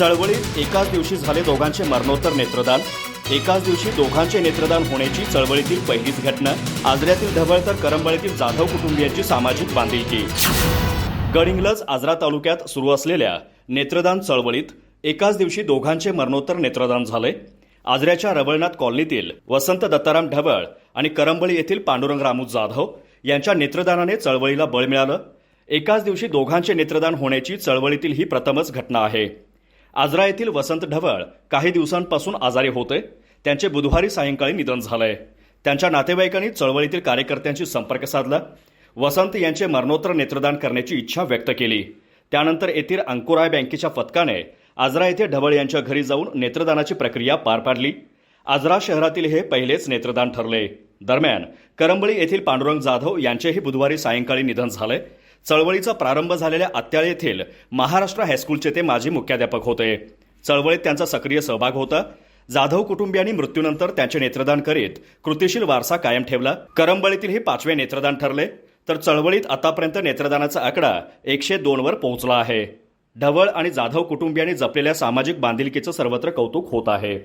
चळवळीत एकाच दिवशी झाले दोघांचे मरणोत्तर नेत्रदान. एकाच दिवशी दोघांचे नेत्रदान होण्याची चळवळीतील पहिलीच घटना. आजऱ्यातील ढवळ तर करंबळीतील जाधव कुटुंबियांची सामाजिक बांधिलकी. गडिंगलज आजरा तालुक्यात सुरू असलेल्या नेत्रदान चळवळीत एकाच दिवशी दोघांचे मरणोत्तर नेत्रदान झाले. आजऱ्याच्या रवळनाथ कॉलनीतील वसंत दत्ताराम ढवळ आणि करंबळी येथील पांडुरंग रामू जाधव यांच्या नेत्रदानाने चळवळीला बळ मिळालं. एकाच दिवशी दोघांचे नेत्रदान होण्याची चळवळीतील ही प्रथमच घटना आहे. आजरा येथील वसंत ढवळ काही दिवसांपासून आजारी होते त्यांचे बुधवारी सायंकाळी निधन झालंय. त्यांच्या नातेवाईकांनी चळवळीतील कार्यकर्त्यांशी संपर्क साधला. वसंत यांचे मरणोत्तर नेत्रदान करण्याची इच्छा व्यक्त केली. त्यानंतर येथील अंकुराय बँकेच्या पथकाने आजरा येथे ढवळ यांच्या घरी जाऊन नेत्रदानाची प्रक्रिया पार पाडली. आजरा शहरातील हे पहिलेच नेत्रदान ठरले. दरम्यान करंबळी येथील पांडुरंग जाधव यांचेही बुधवारी सायंकाळी निधन झाले चळवळीचा प्रारंभ झालेल्या अत्याळ येथील महाराष्ट्र हायस्कूलचे ते माजी मुख्याध्यापक होते. चळवळीत त्यांचा सक्रिय सहभाग होता. जाधव कुटुंबियांनी मृत्यूनंतर त्यांचे नेत्रदान करीत कृतिशील वारसा कायम ठेवला. करंबळीतील हे पाचवे नेत्रदान ठरले. तर चळवळीत आतापर्यंत नेत्रदानाचा आकडा एकशे दोनवर पोहोचला आहे. ढवळ आणि जाधव कुटुंबियांनी जपलेल्या सामाजिक बांधिलकीचं सर्वत्र कौतुक होत आहे.